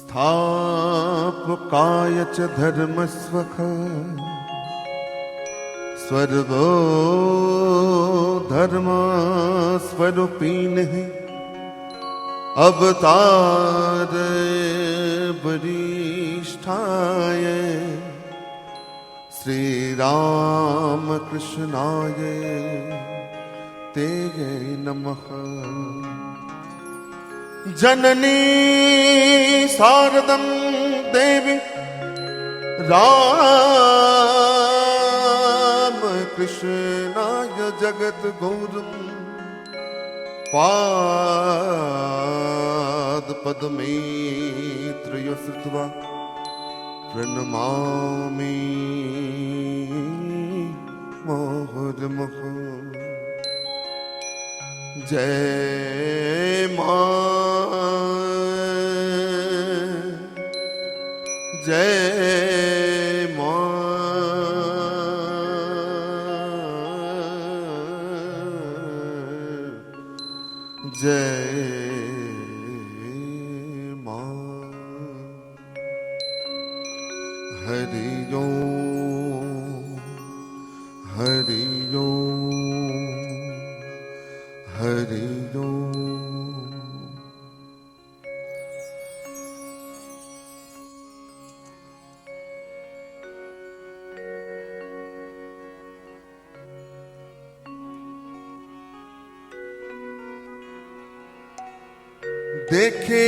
स्थापकाय च धर्मस्वख स्वर्गो धर्मस्वरूपिणः अवतार वरिष्ठाय श्रीरामकृष्णाय ते नमः जननी शारदं देवी रामकृष्णाय जगद्गुरुम् पादपद्मे त्रयसृत्वा प्रणमामि मोहर्मुः जय मा जय দেখে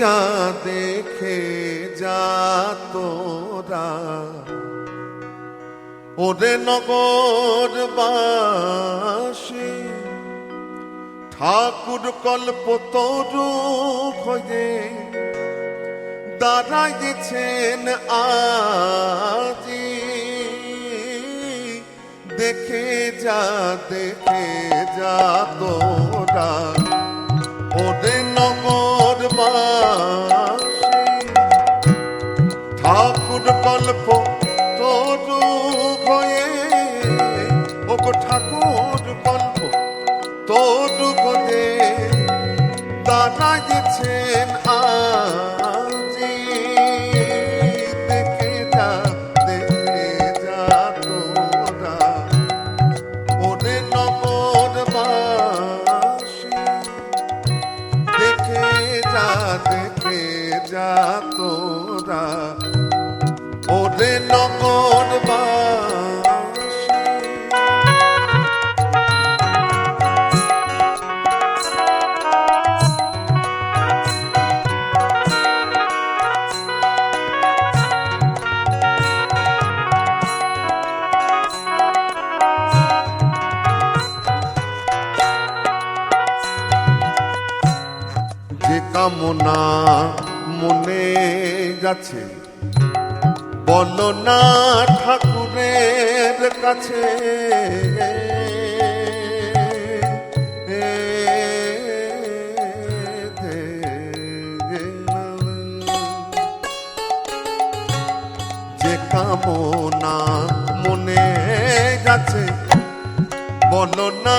যা দেখে যা তোরা। ওরে নগর বাসী ঠাকুর কল্প তরু হয়ে দাঁড়াইছেন আজি। দেখে যা দেখে যা তোরা। ওরে নগর ঠাকুর কল্প তরু হয়ে ওগো ঠাকুর কল্প তরু হয়ে দাঁড়াইছেন না ঠাকুরের কাছে। যে কামনা মনে যাচ্ছে বলো না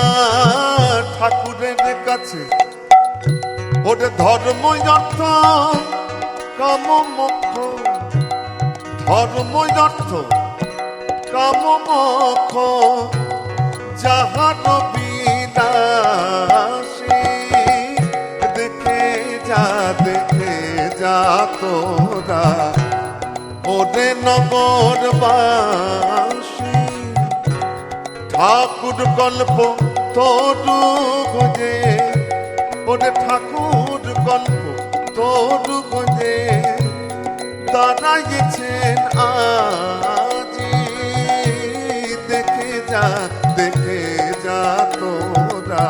ঠাকুরের কাছে। ওরে ধর্ম অর্থ কাম মোক্ষ ধর্ম অর্থ কাম মোক্ষ যাহার বিলাসী দেখে যা দেখে যা তোরা ওরে নগর বাসী। ঠাকুর গল্প তরু গজে ওরে ঠাকুর গল্প তরু গজে দাঁড়াইছেন আজি। দেখে যা দেখে যা তোরা।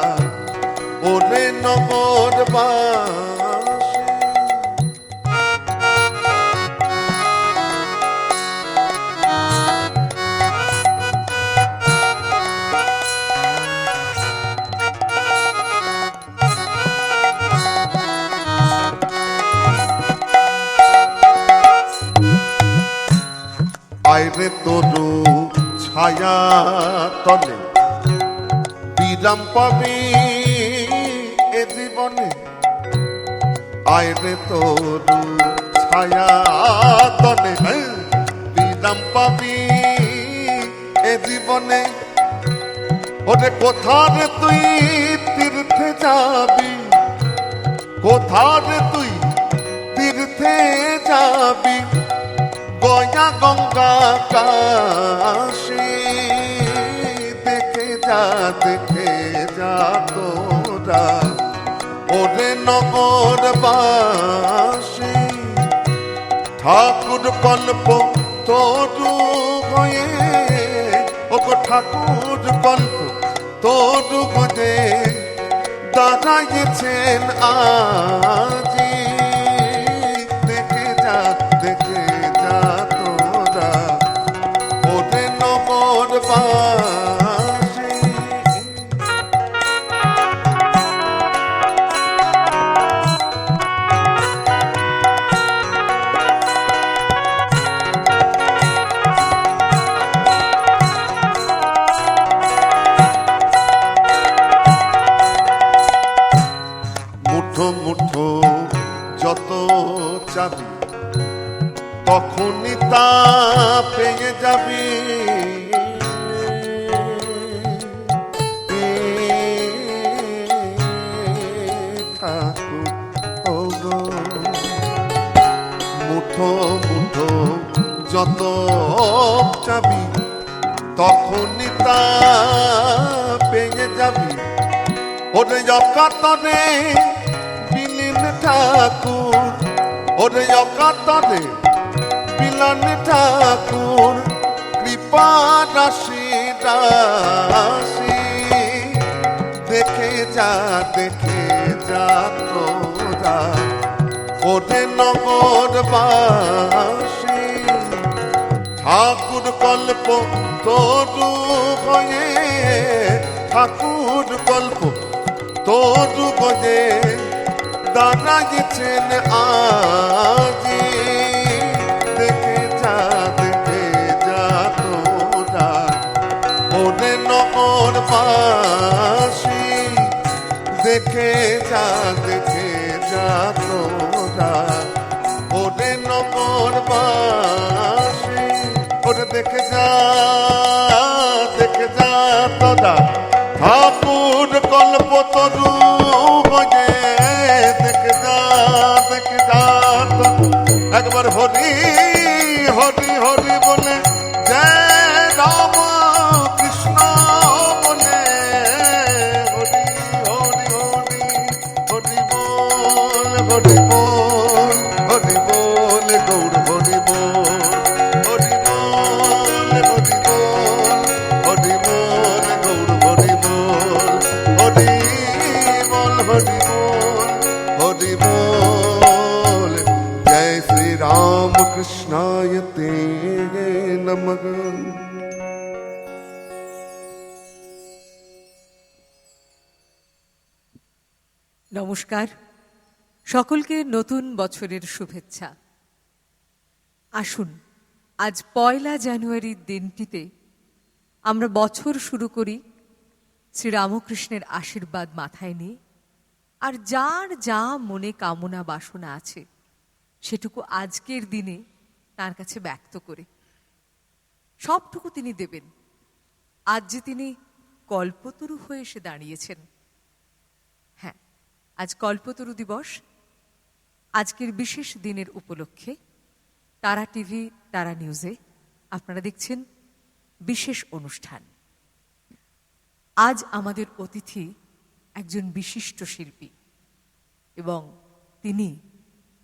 ওরে নগর বাসী ছায়া তলে। বিরাম পাবি এ জীবনে। আইরে তরু ছায়া তলে। বিরাম পাবি এ জীবনে। ওরে কোথারে তুই তীর্থে যাবি? কোথারে তুই তীর্থে যাবি? গয়া গঙ্গা কাশি দেখে যা দেখে যা তোরা। ওরে নগর বাসী, ঠাকুর কল্প তরু হয়ে ওগো ঠাকুর কল্প তরু হয়ে দাঁড়াইছেন আজি। নগর দেখে যা তোরা ওরে নগর বাসী ঠাকুর কল্প তরু হয়ে, ঠাকুর কল্প তরু হয়ে দাঁড়াইছেন আজি। দেখে যা তোরা ওরে নগর বাসী, ওরে দেখে যা দেখে যা তোরা। ঠাকুর কল্প তরু বজে দেখে যা দেখে যা একবার হরি সকলকে নতুন বছরের শুভেচ্ছা। আসুন, আজ পয়লা জানুয়ারির দিনটিতে আমরা বছর শুরু করি শ্রীরামকৃষ্ণের আশীর্বাদ মাথায় নিয়ে, আর যার যা মনে কামনা বাসনা আছে সেটুকু আজকের দিনে তার কাছে ব্যক্ত করে। সবটুকু তিনি দেবেন। আজ যে তিনি কল্পতরু হয়ে এসে দাঁড়িয়েছেন। হ্যাঁ আজ কল্পতরু দিবস আজকের বিশেষ দিনের উপলক্ষে তারা টিভি, তারা নিউজে আপনারা দেখছেন বিশেষ অনুষ্ঠান। আজ আমাদের অতিথি একজন বিশিষ্ট শিল্পী এবং তিনি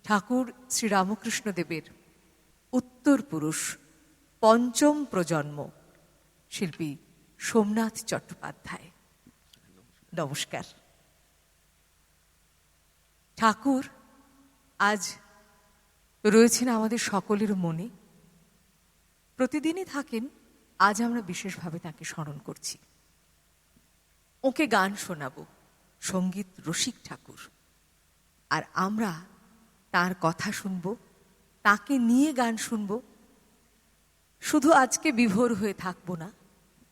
ঠাকুর শ্রীরামকৃষ্ণদেবের উত্তর পুরুষ পঞ্চম প্রজন্ম শিল্পী সোমনাথ চট্টোপাধ্যায়। নমস্কার। ঠাকুর আজ রয়েছেন আমাদের সকলের মনে। প্রতিদিনই থাকেন, আজ আমরা বিশেষভাবে তাকে স্মরণ করছি। ওকে গান শোনাব, সংগীত রসিক ঠাকুর। আর আমরা তার কথা শুনব, তাকে নিয়ে গান শুনব। শুধু আজকে বিভোর হয়ে থাকব না,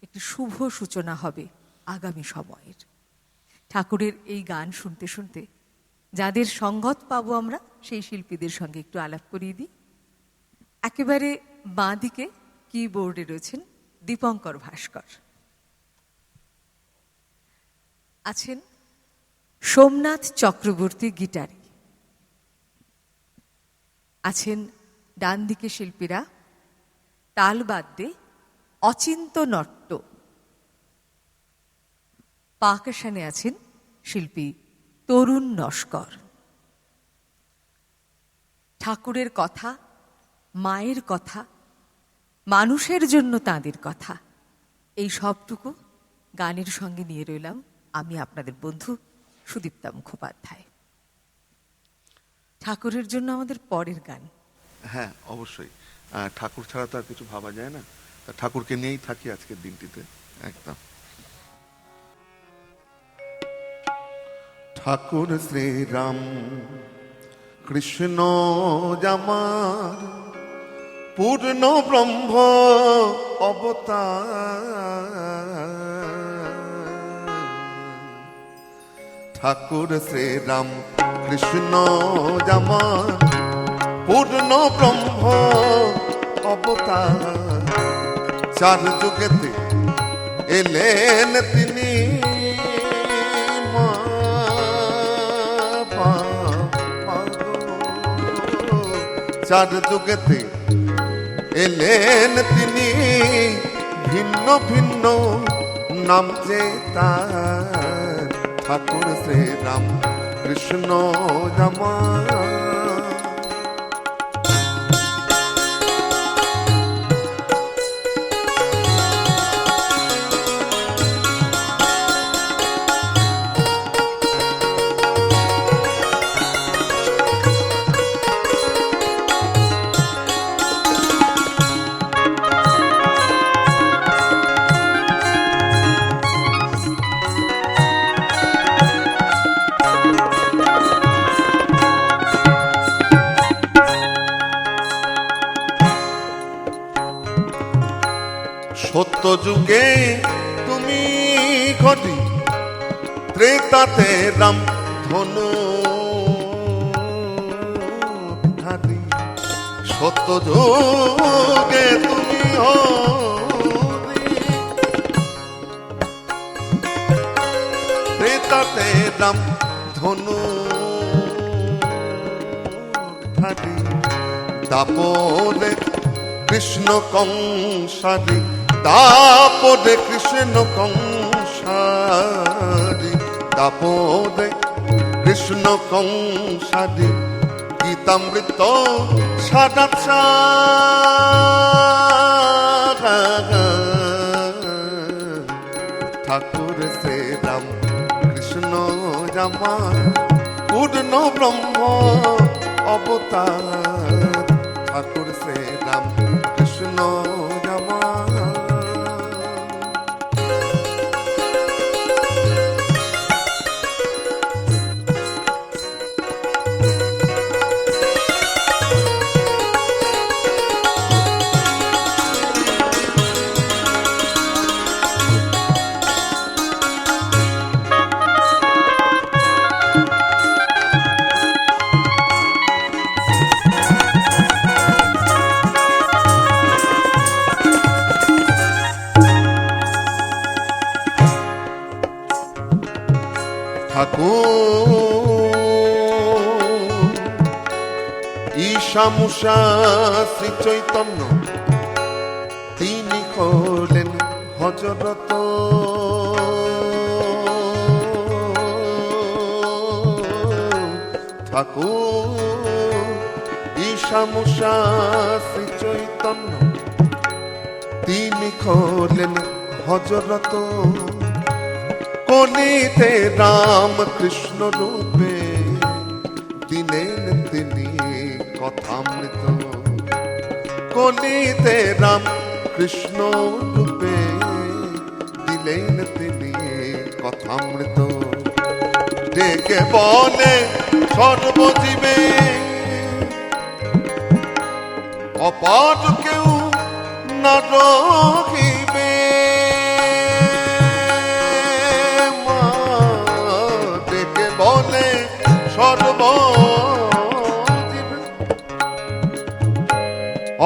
একটি শুভ সূচনা হবে আগামী সময়ের। ঠাকুরের এই গান শুনতে শুনতে যাদের সঙ্গত পাবো আমরা, সেই শিল্পীদের সঙ্গে একটু আলাপ করিয়ে দিই। একেবারে বাঁ দিকে কিবোর্ডে রয়েছেন দীপঙ্কর ভাস্কর। আছেন সোমনাথ চক্রবর্তী গিটারে। আছেন ডান দিকে শিল্পীরা তালবাদ্যে অচিন্ত নট্ট পাকাশানে আছেন শিল্পী তরুণ নস্কর। ঠাকুরের কথা, মায়ের কথা, মানুষের জন্য তাঁদের কথা, এই সবটুকু গানের সঙ্গে নিয়ে রইলাম আমি আপনাদের বন্ধু সুদীপ্তা মুখোপাধ্যায়। ঠাকুরের জন্য আমাদের পরের গান। হ্যাঁ অবশ্যই। ঠাকুর ছাড়া তো আর কিছু ভাবা যায় না। ঠাকুরকে নিয়েই থাকি আজকের দিনটিতে, একদম। ঠাকুর শ্রীরাম, কৃষ্ণ জামার পূর্ণ ব্রহ্ম অবতার। ঠাকুর শ্রীরাম, কৃষ্ণ জামার পূর্ণ ব্রহ্ম অবতার। চার যুগেতে এলেন তিনি চার যুগেতে এলেন তিনি ভিন্ন ভিন্ন নাম যে তার। ঠাকুর শ্রীরাম কৃষ্ণ জামা। যুগে তুমি ঘটি ত্রেতাতে রাম ধনু ধারি সত্য যুগে তুমি ত্রেতাতে রাম ধনু ধারি তাপরে কৃষ্ণ কংসারি তাপরে কৃষ্ণ কংসারি তাপরে কৃষ্ণ কংসারি গীতামৃত সাদা ঠাকুর শ্রীরাম কৃষ্ণ জামা, পূর্ণ ব্রহ্ম অবতার। ঠাকুর শ্রীরাম কৃষ্ণ ঠাকুর ঈশা মুষা শ্রী চৈতন্য, তিনি হলেন হজরত ঠাকুর ঈশা মুষা শ্রী চৈতন্য, তিনি হলেন হজরত কলিতে রাম কৃষ্ণ রূপে দিলেন তিনি কথামৃত। কলিতে রাম কৃষ্ণ রূপে দিলেন তিনি কথামৃত। ডেকে বলে সর্বজীবে অপার কেউ না রহিবে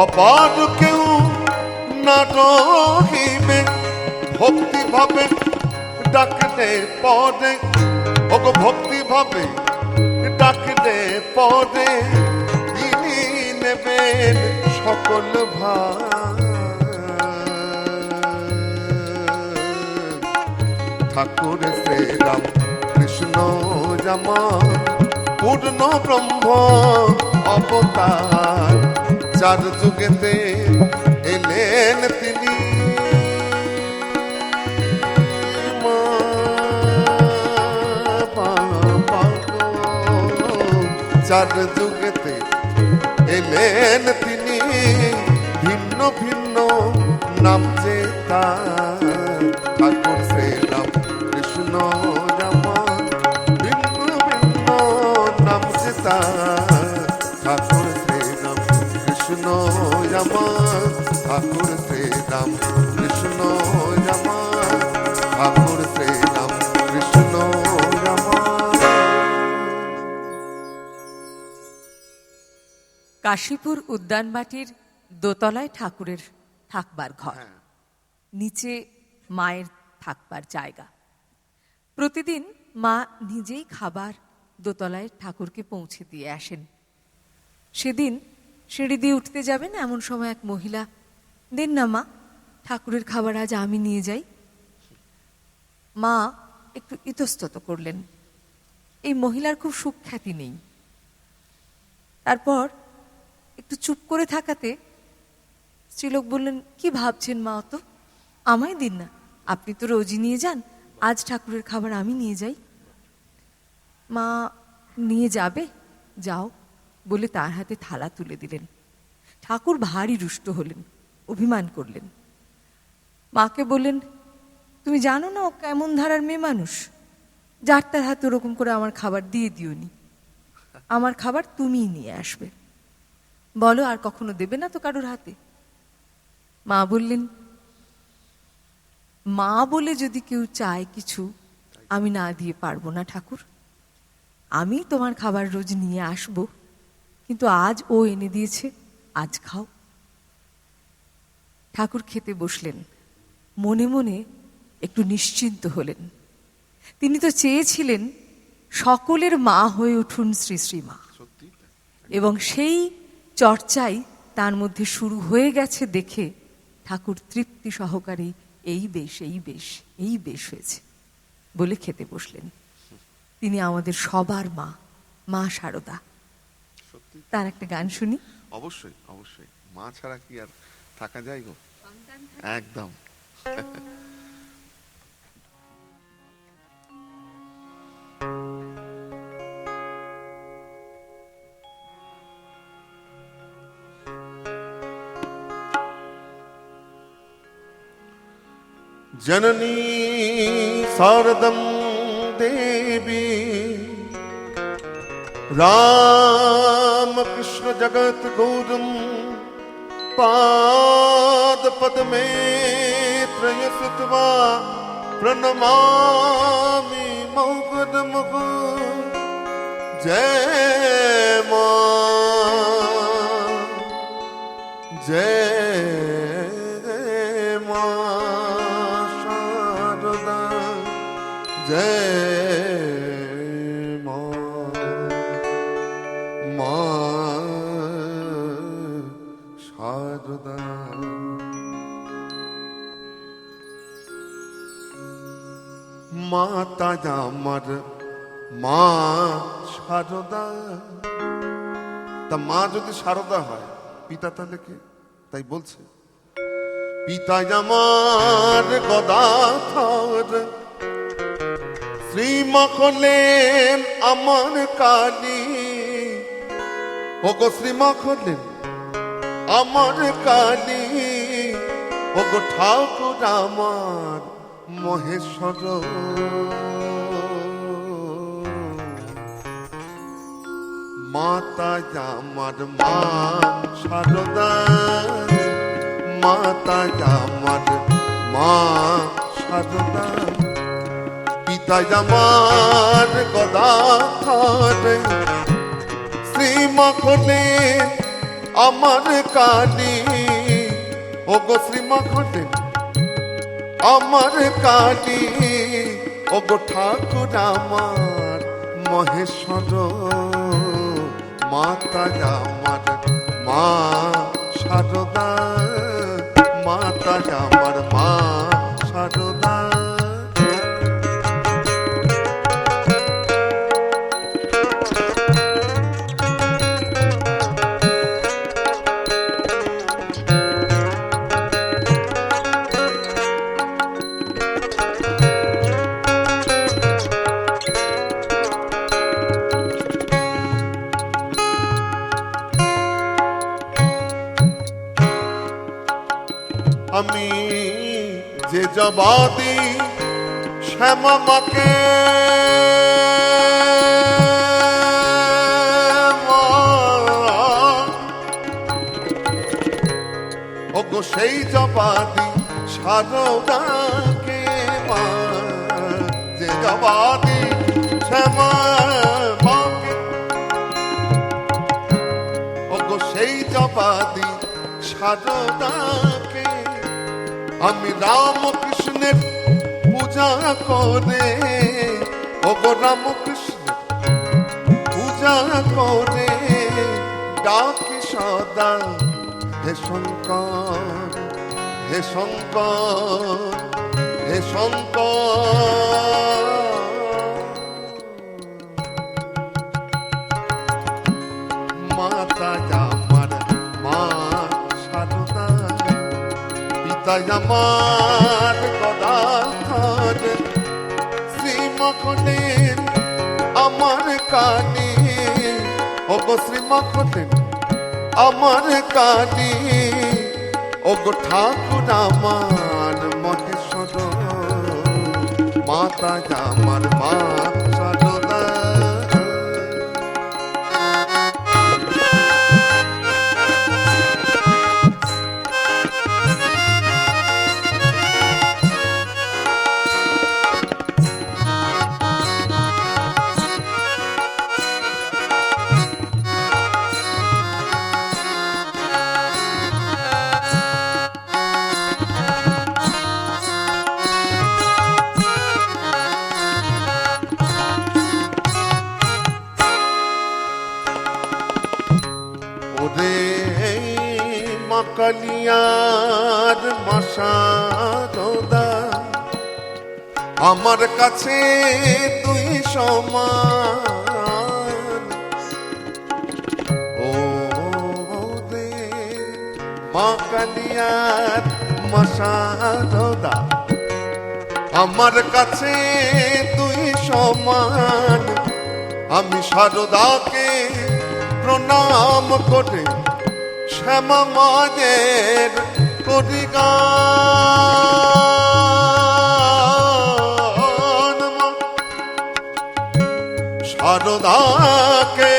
অপার কেউ না রহিবে ভক্তি ভাবে ডাকলে পরে। ওগো ভক্তি ভাবে ডাকলে পরে। তিনি নেবেন সকল ভার। ঠাকুর শ্রীরাম কৃষ্ণ জামা, পূর্ণ ব্রহ্ম অবতার। চার যুগেতে এলেন তিনি। চার যুগেতে এলেন তিনি। ভিন্ন ভিন্ন নাম যে তার ঠাকুর শ্রীরাম কৃষ্ণ রামা। ঠাকুর শ্রীরাম কৃষ্ণ রামা। কাশীপুর উদ্যানবাটির দোতলায় ঠাকুরের থাকবার ঘর। নিচে মায়ের থাকবার জায়গা। প্রতিদিন মা নিজেই খাবার দোতলায় ঠাকুরকে পৌঁছে দিয়ে আসেন। সেদিন সিঁড়ি দিয়ে উঠতে যাবেন এমন সময় এক মহিলা দেন না, মা। ঠাকুরের খাবার আজ আমি নিয়ে যাই। মা, একটু ইতস্তত করলেন। এই মহিলার খুব সুখ্যাতি নেই। তারপর একটু চুপ করে থাকাতে স্ত্রীলোক বললেন, কি ভাবছেন মা অত? আমায় দিন না। আপনি তো রোজই নিয়ে যান। আজ ঠাকুরের খাবার আমি নিয়ে যাই। মা, নিয়ে যাবে? যাও। বলে তার হাতে থালা তুলে দিলেন। ঠাকুর ভারী রুষ্ট হলেন। অভিমান করলেন। মাকে বললেন, তুমি জানো না ও কেমন ধারার মেয়ে মানুষ? যার তার হাতে ওরকম করে আমার খাবার দিয়ে দিওনি। আমার খাবার তুমিই নিয়ে আসবে। বলো, আর কখনো দেবে না তো কারোর হাতে? মা বললেন, মা বলে যদি কেউ চায় কিছু, আমি না দিয়ে পারব না ঠাকুর। আমি তোমার খাবার রোজ নিয়ে আসব, কিন্তু আজ ও এনে দিয়েছে, আজ খাও। ঠাকুর খেতে বসলেন। মনে মনে একটু নিশ্চিন্ত হলেন। তিনি তো চেয়েছিলেন সকলের মা হয়ে উঠুন শ্রী শ্রীমা এবং সেই চর্চাই তার মধ্যে শুরু হয়ে গেছে দেখে ঠাকুর তৃপ্তি সহকারে এই বেশ এই বেশ এই বেশ হয়েছে বলে খেতে বসলেন। তিনি আমাদের সবার মা মা শারদা তার একটা গান শুনি। অবশ্যই অবশ্যই। মা ছাড়া কি আর থাকা যায় গো একদম जननी शारदं देवी रामकृष्ण પાદ પદમે ત્રયસુતવા પ્રણમામી મૌગદ મુખ જય જય মাতা আমার, মা সারদা। তা মা যদি সারদা হয়, পিতা তাহলে কে? তাই বলছে। পিতা আমার গদাধর শ্রীমা করলেন আমার কালী। ওগো শ্রীমা করলেন আমার কালী, ওগো ঠাকুর আমার। মহেশ্বর। মাতা আমার মা সারদা। মাতা আমার মা সারদা। পিতা আমার গদাধর। শ্রীমা করলেন আমার কালী ও গো শ্রীমা আমার কাটি। অব ঠাকুর আমার মহেশ্বর মাতা আমার মা সারদা মাতা আমার মা সারদা। যে জবাদি শ্যামা মাকে। ও গো সেই জবাদি সারদাকে যে জবাদি শ্যামা ওগো সেই জবাদি সারদাকে আমি রামকৃষ্ণের পূজা করে। ওগো রামকৃষ্ণের পূজা করে। ডাকি সদা, হে শঙ্কর হে শঙ্কর হে শঙ্কর। পিতা আমার গদাধর শ্রীমখনের আমার কানে। ও গো শ্রীমখনের আমার কানে। ও গো ঠাকুর আমার মহেশ্বর। মাতা আমার মা মাকালিয়ার মাসারদা আমার কাছে তুই সমান। ও রে মাকালিয়ার মাসারদা আমার কাছে তুই সমান। আমি সারদাকে প্রণাম করে শ্যামা মায়ের করি গান। সারদাকে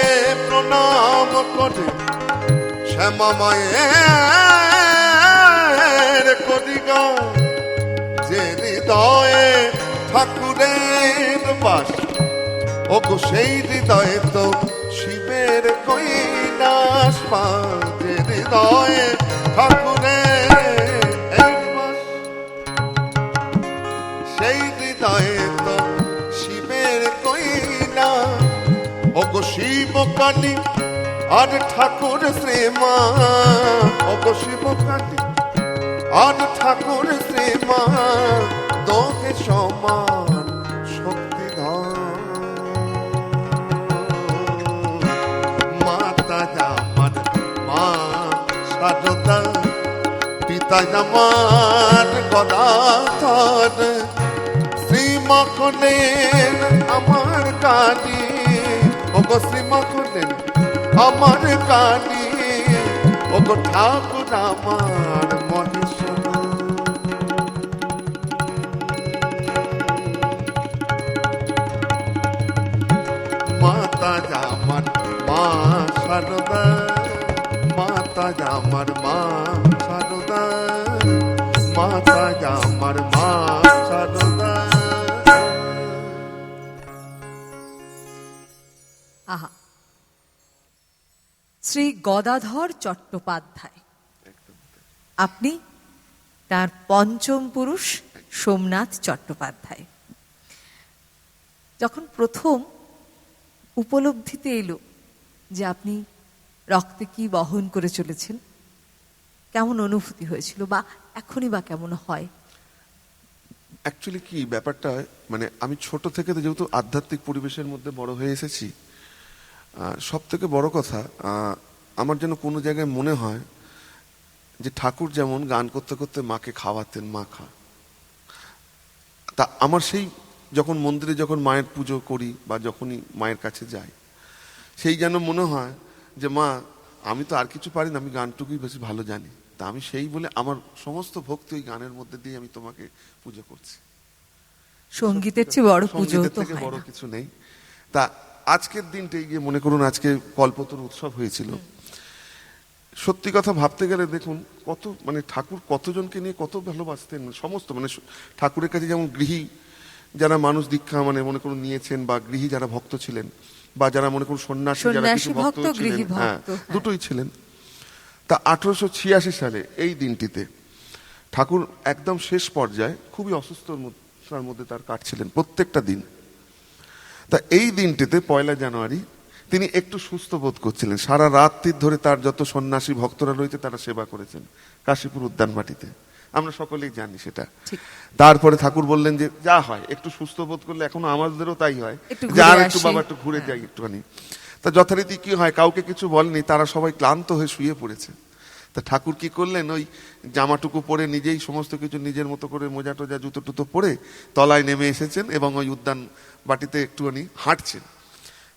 প্রণাম করে শ্যামা মায়ের করি যে হৃদয়ে ঠাকুরের বাস ও সেই হৃদয়ে তো শিবের কৈলাস পাতে হৃদয়ে বাস। সেই হৃদয়ে তো শিবের কৈলাস ও শিব কালী, আর ঠাকুর শ্রীমা। ও শিব কালী, আর ঠাকুর শ্রীমা তোকে সমান। সারদা পিতা আমার গদাধর। শ্রীমা খোলেন আমার কানি। ওগো শ্রীমা খোলেন আমার কানি। ওগো ঠাকুর আমার মহেশ্বর। মাতা আমার মা সারদা। মাতা আমার মা, সারদা। মাতা আমার মা, সারদা। আহা। শ্রী গদাধর চট্টোপাধ্যায়। আপনি তার পঞ্চম পুরুষ সোমনাথ চট্টোপাধ্যায়। যখন প্রথম উপলব্ধিতে এলো যে আপনি রক্তে কি বহন করে চলেছেন? কেমন অনুভূতি হয়েছিল বা এখনই বা কেমন হয়? অ্যাকচুয়ালি কি ব্যাপারটা মানে আমি ছোট থেকে তো যেহেতু আধ্যাত্মিক পরিবেশের মধ্যে বড় হয়ে এসেছি সব থেকে বড় কথা আমার যেন কোনো জায়গায় মনে হয় যে ঠাকুর যেমন গান করতে করতে মাকে খাওয়াতেন, মা খা। তা আমার সেই যখন মন্দিরে যখন মায়ের পুজো করি বা যখনই মায়ের কাছে যাই, সেই যেন মনে হয় যে মা আমি তো আর কিছু পারি না আমি গানটুকুই বেশি ভালো জানি। তা আমি সেই বলে আমার সমস্ত ভক্তি ওই গানের মধ্যে দিয়ে আমি তোমাকে পুজো করছি। সঙ্গীতের চেয়ে বড় পুজো থেকে বড় কিছু নেই। তা আজকের দিনটাই গিয়ে মনে করুন আজকে কল্পতরু উৎসব হয়েছিল। সত্যি কথা ভাবতে গেলে দেখুন কত মানে ঠাকুর কতজনকে নিয়ে কত ভালোবাসতেন সমস্ত মানে ঠাকুরের কাছে যেমন গৃহী যারা মানুষ দীক্ষা মানে মনে করুন নিয়েছেন বা গৃহী যারা ভক্ত ছিলেন বা যারা মনে করুন সন্ন্যাসী যারা কিছু ভক্ত ছিলেন হ্যাঁ হ্যাঁ। দুটোই ছিলেন। তা আঠারোশো ছিয়াশি সালে এই দিনটিতে ঠাকুর একদম শেষ পর্যায়ে খুবই অসুস্থর মধ্যার মধ্যে তার কাটছিলেন প্রত্যেকটা দিন। তা এই দিনটিতে পয়লা জানুয়ারি তিনি একটু সুস্থ বোধ করছিলেন। সারা রাত্রির ধরে তার যত সন্ন্যাসী ভক্তরা রয়েছে তারা সেবা করেছেন কাশীপুর উদ্যানবাটিতে আমরা সকলেই জানি সেটা। তারপরে ঠাকুর বললেন যে যা হয় একটু সুস্থ বোধ করলে এখনও আমাদেরও তাই হয়। যে আর একটু বাবা একটু ঘুরে যাই একটুখানি। তা যথারীতি কি হয় কাউকে কিছু বলেনি তারা সবাই ক্লান্ত হয়ে শুয়ে পড়েছে। তা ঠাকুর কি করলেন? ওই জামাটুকু পরে নিজেই সমস্ত কিছু নিজের মতো করে মোজা টোজা জুতো টুতো পরে তলায় নেমে এসেছেন এবং ওই উদ্যান বাটিতে একটুখানি হাঁটছেন।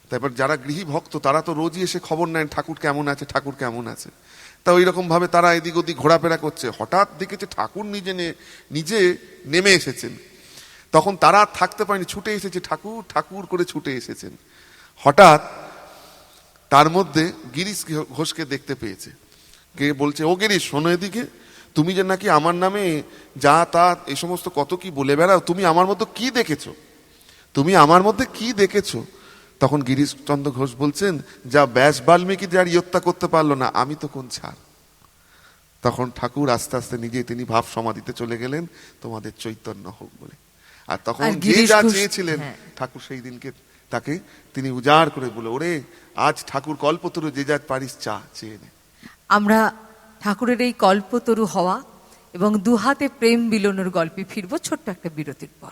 তারপর যারা গৃহী ভক্ত, তারা তো রোজই এসে খবর নেন, ঠাকুর কেমন আছে, ঠাকুর কেমন আছে। তা ওই রকম ভাবে তারা এদিক ওদিক ঘোরাফেরা করছে। হঠাৎ দেখেছে ঠাকুর নিজে নিজে নেমে এসেছেন। তখন তারা থাকতে পারেনি, ছুটে এসেছে ঠাকুর ঠাকুর করে ছুটে এসেছেন। হঠাৎ তার মধ্যে গিরিশ ঘোষকে দেখতে পেয়েছে। কে বলছে, ও গিরিশ, শোনো এদিকে। তুমি যে নাকি আমার নামে যা, তা এই সমস্ত কত কি বলে বেড়াও? তুমি আমার মধ্যে কি দেখেছ? তুমি আমার মধ্যে কি দেখেছ? তখন গিরিশচন্দ্র ঘোষ বলছেন যা ব্যাস বাল্মীকি যার ইয়ত্তা করতে পারল না আমি তো কোন ছাড়? তখন ঠাকুর আস্তে আস্তে নিজে তিনি ভাব সমাধিতে চলে গেলেন তোমাদের চৈতন্য হোক বলে। আর তখন আর যে যা চেয়েছিলেন হ্যাঁ। ঠাকুর সেই দিনকে তাকে তিনি উজাড় করে বলে ওরে আজ ঠাকুর কল্পতরু যে যা পারিস চা চেয়ে নে। আমরা ঠাকুরের এই কল্পতরু হওয়া এবং দুহাতে প্রেম বিলনের গল্পে ফিরবো ছোট্ট একটা বিরতির পর।